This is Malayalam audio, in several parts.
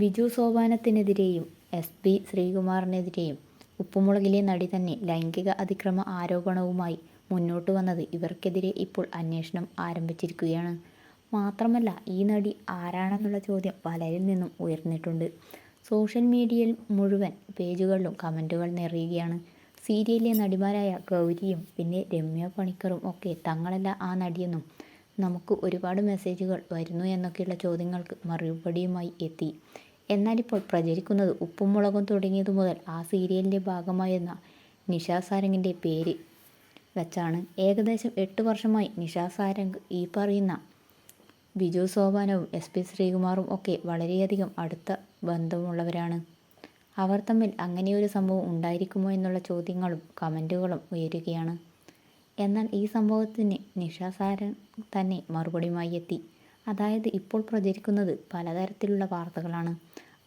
ബിജു സോപാനത്തിനെതിരെയും എസ് പി ശ്രീകുമാറിനെതിരെയും ഉപ്പുമുളകിലെ നടി തന്നെ ലൈംഗിക അതിക്രമ ആരോപണവുമായി മുന്നോട്ട് വന്നത് ഇവർക്കെതിരെ ഇപ്പോൾ അന്വേഷണം ആരംഭിച്ചിരിക്കുകയാണ്. മാത്രമല്ല ഈ നടി ആരാണെന്നുള്ള ചോദ്യം പലരിൽ നിന്നും ഉയർന്നിട്ടുണ്ട്. സോഷ്യൽ മീഡിയയിൽ മുഴുവൻ പേജുകളിലും കമന്റുകൾ നിറയുകയാണ്. സീരിയലിലെ നടിമാരായ ഗൗരിയും പിന്നെ രമ്യ പണിക്കറും ഒക്കെ തങ്ങളല്ല ആ നടിയെന്നും നമുക്ക് ഒരുപാട് മെസ്സേജുകൾ വരുന്നു എന്നൊക്കെയുള്ള ചോദ്യങ്ങൾക്ക് മറുപടിയുമായി എത്തി. എന്നാലിപ്പോൾ പ്രചരിക്കുന്നത് ഉപ്പും മുളകും തുടങ്ങിയതു മുതൽ ആ സീരിയലിന്റെ ഭാഗമായിരുന്ന നിഷാ സാരംഗിന്റെ പേര് വെച്ചാണ്. ഏകദേശം എട്ട് വർഷമായി നിഷാ സാരംഗ് ഈ പറയുന്ന ബിജു സോപാനവും എസ് പി ശ്രീകുമാറും ഒക്കെ വളരെയധികം അടുത്ത ബന്ധമുള്ളവരാണ്. അവർ തമ്മിൽ അങ്ങനെയൊരു സംഭവം ഉണ്ടായിരിക്കുമോ എന്നുള്ള ചോദ്യങ്ങളും കമന്റുകളും ഉയരുകയാണ്. എന്നാൽ ഈ സംഭവത്തിന് നിഷ സാരൻ തന്നെ മറുപടിയുമായി എത്തി അതായത് ഇപ്പോൾ പ്രചരിക്കുന്നത് പലതരത്തിലുള്ള വാർത്തകളാണ്.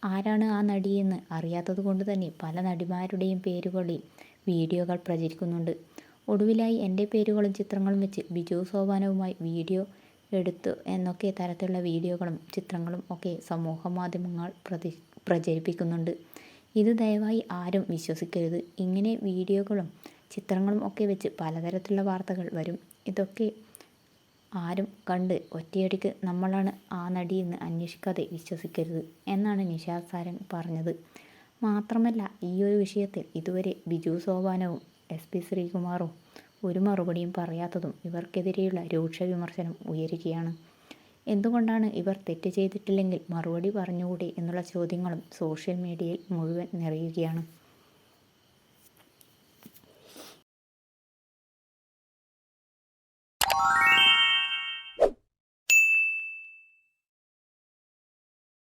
ആരാണ് ആ നടിയെന്ന് അറിയാത്തത് കൊണ്ട് തന്നെ പല നടിമാരുടെയും പേരുകളിൽ വീഡിയോകൾ പ്രചരിക്കുന്നുണ്ട്. ഒടുവിലായി എന്റെ പേരുകളും ചിത്രങ്ങളും വെച്ച് ബിജു സോപാനവുമായി വീഡിയോ എടുത്തു എന്നൊക്കെ തരത്തിലുള്ള വീഡിയോകളും ചിത്രങ്ങളും ഒക്കെ സമൂഹ മാധ്യമങ്ങൾ പ്രതി പ്രചരിപ്പിക്കുന്നുണ്ട്. ഇത് ദയവായി ആരും വിശ്വസിക്കരുത്. ഇങ്ങനെ വീഡിയോകളും ചിത്രങ്ങളും ഒക്കെ വെച്ച് പലതരത്തിലുള്ള വാർത്തകൾ വരും. ഇതൊക്കെ ആരും കണ്ട് ഒറ്റയടിക്ക് നമ്മളാണ് ആ നടിയെന്ന് അന്വേഷിക്കാതെ വിശ്വസിക്കരുത് എന്നാണ് നിഷാദ് സാരൻ പറഞ്ഞത്. മാത്രമല്ല ഈ ഒരു വിഷയത്തിൽ ഇതുവരെ ബിജു സോപാനവും എസ് പി ശ്രീകുമാറും ഒരു മറുപടിയും പറയാത്തതും ഇവർക്കെതിരെയുള്ള രൂക്ഷ വിമർശനം ഉയരുകയാണ്. എന്തുകൊണ്ടാണ് ഇവർ തെറ്റ് ചെയ്തിട്ടില്ലെങ്കിൽ മറുപടി പറഞ്ഞുകൂടി എന്നുള്ള ചോദ്യങ്ങളും സോഷ്യൽ മീഡിയയിൽ മുഴുവൻ നിറയുകയാണ്.